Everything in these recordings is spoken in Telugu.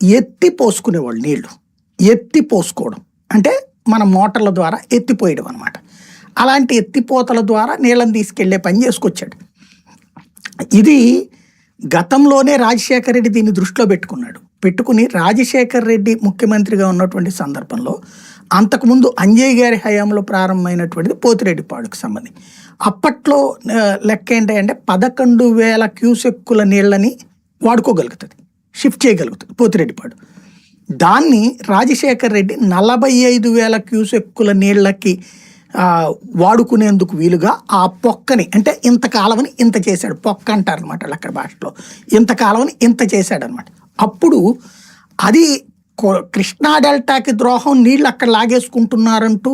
ఎత్తి పోసుకునేవాళ్ళు నీళ్ళు. ఎత్తి పోసుకోవడం. అంటే మన మోటార్ల ద్వారా ఎత్తిపోయడం అనమాట అలాంటి ఎత్తిపోతల ద్వారా నీళ్ళని తీసుకెళ్ళే పని చేసుకొచ్చాడు. ఇది గతంలోనే రాజశేఖర రెడ్డి దీన్ని దృష్టిలో పెట్టుకున్నాడు. పెట్టుకుని రాజశేఖర రెడ్డి ముఖ్యమంత్రిగా ఉన్నటువంటి సందర్భంలో అంతకుముందు అంజయ్ గారి హయాంలో ప్రారంభమైనటువంటిది పోతిరెడ్డిపాడుకు సంబంధించి అప్పట్లో లెక్క ఏంటంటే పదకొండు వేల క్యూసెక్కుల నీళ్ళని వాడుకోగలుగుతుంది. షిఫ్ట్ చేయగలుగుతుంది పోతిరెడ్డిపాడు. దాన్ని రాజశేఖర్ రెడ్డి నలభై ఐదు వేల క్యూసెక్కుల నీళ్ళకి వాడుకునేందుకు వీలుగా ఆ పొక్కని అంటే ఇంత కాలవని ఇంత చేశాడు. పొక్క అంటారు అనమాట అక్కడ భాషలో. ఇంత కాలవని ఇంత చేశాడు అనమాట అప్పుడు అది కృష్ణా డెల్టాకి ద్రోహం నీళ్ళు అక్కడ లాగేసుకుంటున్నారంటూ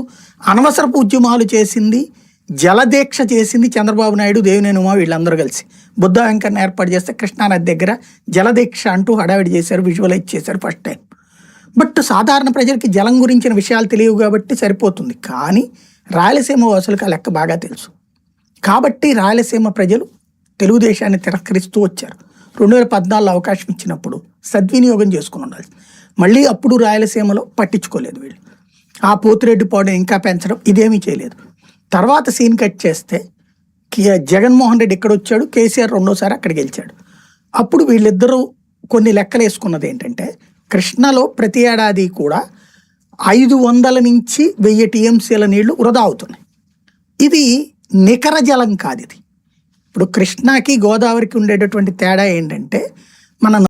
అనవసరపు ఉద్యమాలు చేసింది జలదీక్ష చేసింది చంద్రబాబు నాయుడు దేవినేని ఉమా వీళ్ళందరూ కలిసి. బుద్ధ వెంకన్న ఏర్పాటు చేస్తే కృష్ణానది దగ్గర జలదీక్ష అంటూ హడావిడి చేశారు విజువలైజ్ చేశారు ఫస్ట్ టైం బట్ సాధారణ ప్రజలకి జలం గురించిన విషయాలు తెలియవు కాబట్టి సరిపోతుంది. కానీ రాయలసీమ వాసులకు ఆ లెక్క బాగా తెలుసు. కాబట్టి రాయలసీమ ప్రజలు తెలుగుదేశాన్ని తిరస్కరిస్తూ వచ్చారు. రెండు వేల పద్నాలుగులో అవకాశం ఇచ్చినప్పుడు సద్వినియోగం చేసుకుని ఉండాలి. మళ్ళీ అప్పుడు రాయలసీమలో పట్టించుకోలేదు వీళ్ళు. ఆ పోతిరెడ్డి పాడు ఇంకా పెంచడం ఇదేమీ చేయలేదు. తర్వాత సీన్ కట్ చేస్తే కే- జగన్మోహన్ రెడ్డి ఇక్కడ వచ్చాడు కేసీఆర్ రెండోసారి అక్కడ గెలిచాడు. అప్పుడు వీళ్ళిద్దరూ కొన్ని లెక్కలు వేసుకున్నది ఏంటంటే కృష్ణలో ప్రతి ఏడాది కూడా ఐదు వందల నుంచి వెయ్యి టీఎంసీల నీళ్ళు వృధా అవుతున్నాయి. ఇది నికర జలం కాదు ఇది. ఇప్పుడు కృష్ణాకి గోదావరికి ఉండేటటువంటి తేడా ఏంటంటే మన